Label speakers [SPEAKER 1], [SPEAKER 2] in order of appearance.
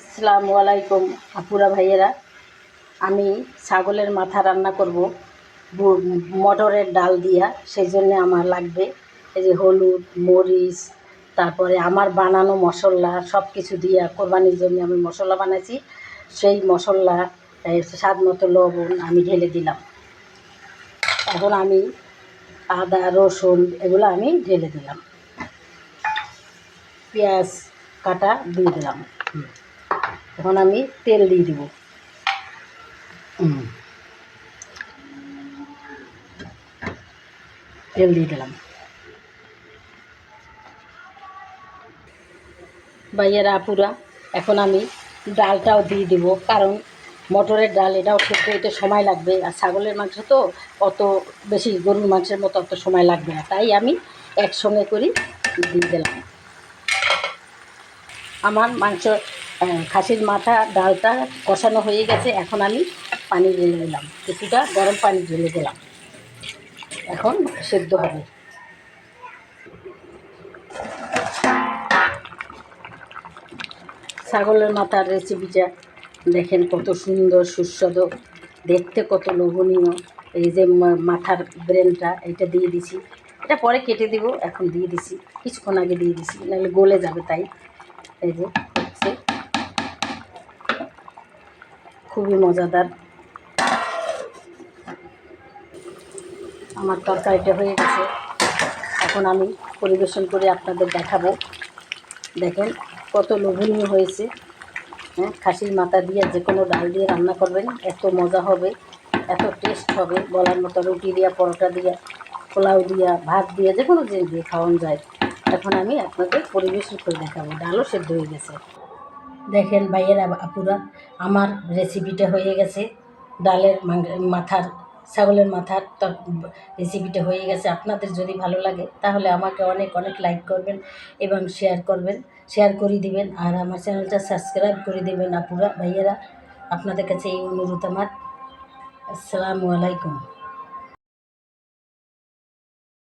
[SPEAKER 1] আসসালামু আলাইকুম, আপুরা ভাইয়েরা। আমি ছাগলের মাথা রান্না করব মটরের ডাল দিয়া সেই জন্য আমার লাগবে। এই যে হলুদ, মরিচ, তারপরে আমার বানানো মশলা সব কিছু দিয়া কোরবানির জন্য আমি মশলা বানাইছি। সেই মশলা স্বাদ মতো লবণ আমি ঢেলে দিলাম। এখন আমি আদা, রসুন, এগুলো আমি ঢেলে দিলাম। পেঁয়াজ কাটা দিয়ে দিলাম। এখন আমি তেল দিয়ে দিব। তেল দিয়ে দিলাম। ভাইয়েরা, আপুরা, এখন আমি ডালটাও দিয়ে দিব, কারণ মটরের ডাল, এটাও খেতে একটু সময় লাগবে। আর ছাগলের মাংস তো অত বেশি গরুর মাংসের মতো অত সময় লাগবে না, তাই আমি একসঙ্গে করি, দিয়ে দিলাম। আমার মাংস খাসির মাথা, ডালটা কষানো হয়ে গেছে। এখন আমি পানি ঢেলে দিলাম। কিছুটা গরম পানি ঢেলে দিলাম। এখন সেদ্ধ হবে। ছাগলের মাথার রেসিপিটা দেখেন কত সুন্দর, সুস্বাদু। দেখতে কত লোভনীয়। এই যে মাথার ব্রেনটা এটা দিয়ে দিছি। এটা পরে কেটে দিব, এখন দিয়ে দিছি। কিছুক্ষণ আগে দিয়ে দিছি। নাহলে গলে যাবে তাই। এই যে খুবই মজাদার। আমার তরকারিটা হয়ে গেছে। এখন আমি পরিবেশন করে আপনাদের দেখাবো। দেখেন কত লোভনীয় হয়েছে। হ্যাঁ খাসির মাথা দিয়ে যে কোনো ডাল দিয়ে রান্না করবেন, এত মজা হবে, এত টেস্ট হবে, বলার মতো রুটি দিয়া, পরোটা দিয়া, পোলাও দিয়া, ভাত দিয়া, যে কোনো জিনিস দিয়ে খাওয়ানো যায়। এখন আমি আপনাদের পরিবেশন করে দেখাবো। ডালও সেদ্ধ হয়ে গেছে। দেখেন ভাইয়েরা, আপুরা, আমার রেসিপিটা হয়ে গেছে। ডালের মাথার, ছাগলের মাথার রেসিপিটা হয়ে গেছে। আপনাদের যদি ভালো লাগে, তাহলে আমাকে অনেক অনেক লাইক করবেন এবং শেয়ার করবেন। শেয়ার করে দিবেন আর আমার চ্যানেলটা সাবস্ক্রাইব করে দেবেন, আপুরা, ভাইয়েরা। আপনাদের কাছে এই অনুরোধ আমার। আসসালামু আলাইকুম।